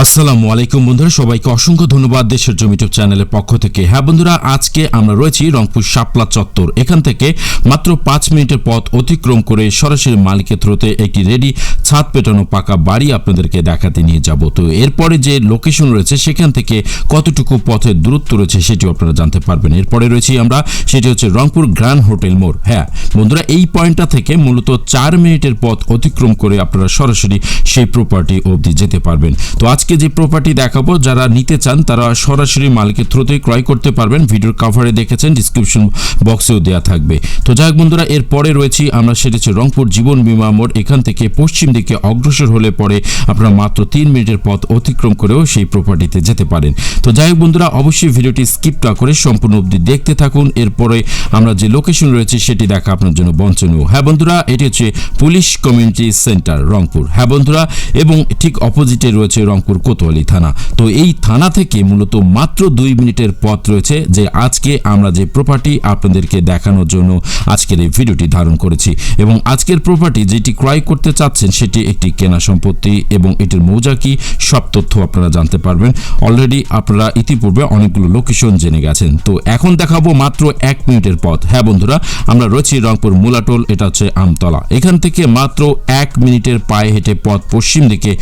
আসসালামু আলাইকুম বন্ধুরা, সবাইকে অসংখ্য ধন্যবাদ দেশের জমি চ্যানেলের পক্ষ থেকে। হ্যাঁ বন্ধুরা, আজকে আমরা রয়েছি রংপুর শাপলা চত্বর। এখান থেকে মাত্র পাঁচ মিনিটের পথ অতিক্রম করে সরাসরি মালিকের থ্রোতে একটি রেডি ছাদ পেটানো পাকা বাড়ি আপনাদেরকে দেখাতে নিয়ে যাব। তো এরপরে যে লোকেশন রয়েছে, সেখান থেকে কতটুকু পথের দূরত্ব রয়েছে সেটিও আপনারা জানতে পারবেন। এরপরে রয়েছি আমরা, সেটি হচ্ছে রংপুর গ্র্যান্ড হোটেল মোড়। হ্যাঁ বন্ধুরা, এই পয়েন্টটা থেকে মূলত চার মিনিটের পথ অতিক্রম করে আপনারা সরাসরি সেই প্রপার্টি অবধি যেতে পারবেন। তো আজকে যে প্রপার্টি দেখাবো, যারা নিতে চান, তারা সরাসরি মালিকের থ্রুতেই ক্রয় করতে পারবেন। ভিডিওর কাভারে দেখেছেন ডিসক্রিপশন বক্সেও দেওয়া থাকবে। তো যাই হোক বন্ধুরা এরপরে রয়েছি আমরা, সেটা রংপুর জীবন বিমা মোড়। এখান থেকে পশ্চিম দিকে অগ্রসর হলে পরে আপনারা মাত্র তিন মিনিটের পথ অতিক্রম করেও সেই প্রপার্টিতে যেতে পারেন। তো যাই হোক বন্ধুরা, অবশ্যই ভিডিওটি স্কিপ না করে সম্পূর্ণ অবধি দেখতে থাকুন। এরপরে আমরা যে লোকেশন রয়েছে, সেটি দেখা আপনার জন্য বঞ্চনীয়। হ্যাঁ বন্ধুরা, এটি হচ্ছে পুলিশ কমিউনিটি সেন্টার রংপুর। হ্যাঁ বন্ধুরা, এবং ঠিক অপোজিটে রয়েছে রংপুর কোতোয়ালি থানা। তো এই থানা থেকে মূলত মাত্র দুই মিনিটের পথ রয়েছে যে আজকে আমরা যে প্রপার্টি আপনাদেরকে দেখানোর জন্য আজকের এই ভিডিওটি ধারণ করেছি এবং আজকের প্রপার্টি যেটি ক্রয় করতে চাচ্ছেন সেটি একটি কেনা সম্পত্তি এবং এটির মৌজা কি সব তথ্য আপনারা জানতে পারবেন। অলরেডি আপনারা ইতিপূর্বে অনেকগুলো লোকেশন জেনে গেছেন। তো এখন দেখাবো মাত্র এক মিনিটের পথ। হ্যাঁ বন্ধুরা, আমরা রয়েছি রংপুর মুলাটোল, এটা হচ্ছে আমতলা। এখান থেকে মাত্র এক মিনিটের পায়ে হেঁটে পথ পশ্চিম দিকে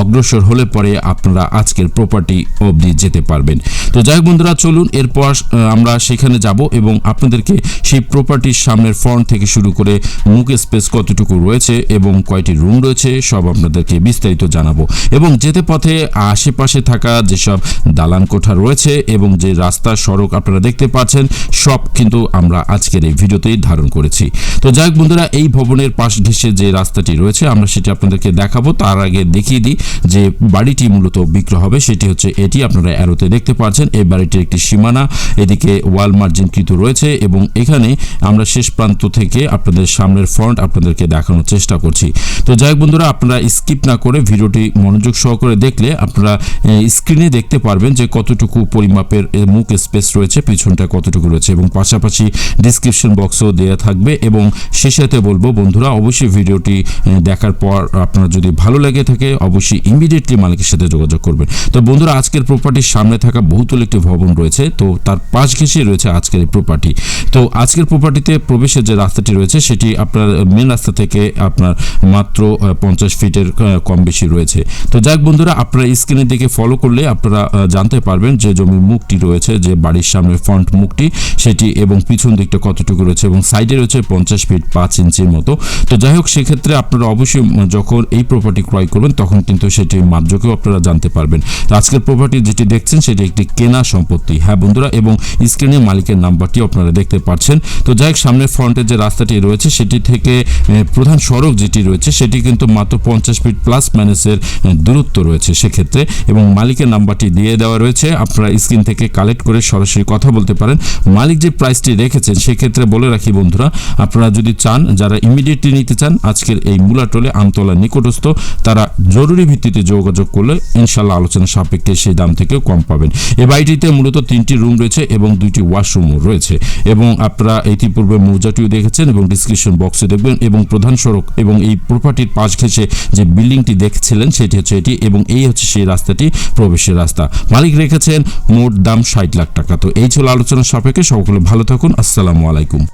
অগ্রসর হলে পরে আপনারা আজকের প্রপার্টি অবধি যেতে পারবেন। তো যাই হোক বন্ধুরা, চলুন এরপর আমরা সেখানে যাব এবং আপনাদেরকে সেই প্রপার্টির সামনের ফ্রন্ট থেকে শুরু করে মুখ স্পেস কতটুকু রয়েছে এবং কয়টি রুম রয়েছে সব আপনাদেরকে বিস্তারিত জানাব। এবং যেতে পথে আশেপাশে থাকা যেসব দালান কোঠা রয়েছে এবং যে রাস্তা, সড়ক আপনারা দেখতে পাচ্ছেন, সব কিন্তু আমরা আজকের এই ভিডিওতেই ধারণ করেছি। তো যাই হোক বন্ধুরা, এই ভবনের পাশ ঘেঁষে যে রাস্তাটি রয়েছে, আমরা সেটি আপনাদেরকে দেখাবো। তার আগে দেখিয়ে দিই যে বাড়িটি মূলত বিক্রয় হবে, সেটি হচ্ছে এটি। আপনারা অ্যারোতে দেখতে পাচ্ছেন, এই বাড়িটির একটি সীমানা, এদিকে ওয়াল মার্জিনকৃত রয়েছে এবং এখানে আমরা শেষ প্রান্ত থেকে আপনাদের সামনের ফ্রন্ট আপনাদেরকে দেখানোর চেষ্টা করছি। তো যাই বন্ধুরা, আপনারা স্কিপ না করে ভিডিওটি মনোযোগ সহকারে দেখলে আপনারা স্ক্রিনে দেখতে পারবেন যে কতটুকু পরিমাপের মুখ স্পেস রয়েছে, পিছনটা কতটুকু রয়েছে এবং পাশাপাশি ডিসক্রিপশন বক্সও দেওয়া থাকবে এবং শেষেতে বলব বন্ধুরা, অবশ্যই ভিডিওটি দেখার পর আপনার যদি ভালো লেগে থাকে, অবশ্যই ইমিডিয়েটলি মালিকের সাথে যোগাযোগ করবেন। তো বন্ধুরা, আজকের প্রপার্টির সামনে থাকা বহুতল একটি ভবন রয়েছে। তো তার পাশ ঘেঁষে রয়েছে আজকের এই প্রপার্টি তো আজকের প্রপার্টিতে প্রবেশের যে রাস্তাটি রয়েছে, সেটি আপনার মেন রাস্তা থেকে আপনার মাত্র পঞ্চাশ ফিটের কম বেশি রয়েছে। তো যাক বন্ধুরা, আপনারা স্ক্রিনের দিকে ফলো করলে আপনারা জানতে পারবেন যে জমির মুখটি রয়েছে, যে বাড়ির সামনে ফ্রন্ট মুখটি, সেটি এবং পিছন দিকটা কতটুকু রয়েছে এবং সাইডে রয়েছে পঞ্চাশ ফিট পাঁচ ইঞ্চির মতো। তো যাই হোক, সেক্ষেত্রে আপনারা অবশ্যই যখন এই প্রপার্টি ক্রয় করবেন, তখন কিন্তু সেটি মাপযোগেও আপনারা জানতে পারবেন। তো আজকের প্রপার্টি যেটি দেখছেন, সেটি একটি কেনা সম্পত্তি। হ্যাঁ বন্ধুরা, এবং স্ক্রিনে মালিকের নাম্বারটি আপনারা দেখতে পাচ্ছেন। তো যাই হোক সামনে ফ্রন্টের যে রাস্তাটি রয়েছে, সেটি থেকে প্রধান সড়ক যেটি রয়েছে, সেটি কিন্তু মাত্র পঞ্চাশ ফিট প্লাস মাইনাসের দূরত্ব রয়েছে সেক্ষেত্রে। এবং মালিকের নাম্বারটি দিয়ে দেওয়া রয়েছে। আপনারা স্ক্রিন থেকে কালেক্ট করে সরাসরি কথা বলতে পারেন। মালিক যে প্রাইসটি রেখেছেন, সেক্ষেত্রে বলে রাখি বন্ধুরা, আপনারা যদি চান, যারা ইমিডিয়েটলি নিতে চান, আজকের এই মূলাটলে আমতলা নিকটস্থ, তারা জরুরি ভিত্তিতে যোগাযোগ করলে ইনশাল্লাহ আলোচনা সাপেক্ষে সেই দাম থেকেও কম পাবেন। এই বাড়িটিতে মূলত তিনটি রুম রয়েছে এবং দুইটি ওয়াশরুমও রয়েছে। এবং আপনারা ইতিপূর্বে মৌজাটিও দেখেছেন এবং ডিসক্রিপশন বক্সে দেখবেন এবং প্রধান সড়ক এবং এই প্রপার্টির পাশ ঘেঁষে যে বিল্ডিংটি দেখছিলেন, সেটি হচ্ছে এটি এবং এই হচ্ছে সেই রাস্তাটি, প্রবেশের রাস্তা। মালিক রেখেছেন মোট দাম ষাট লাখ টাকা। তো এই ছিল আলোচনার সাপেক্ষে। সকলে ভালো থাকুন। আসসালামু আলাইকুম।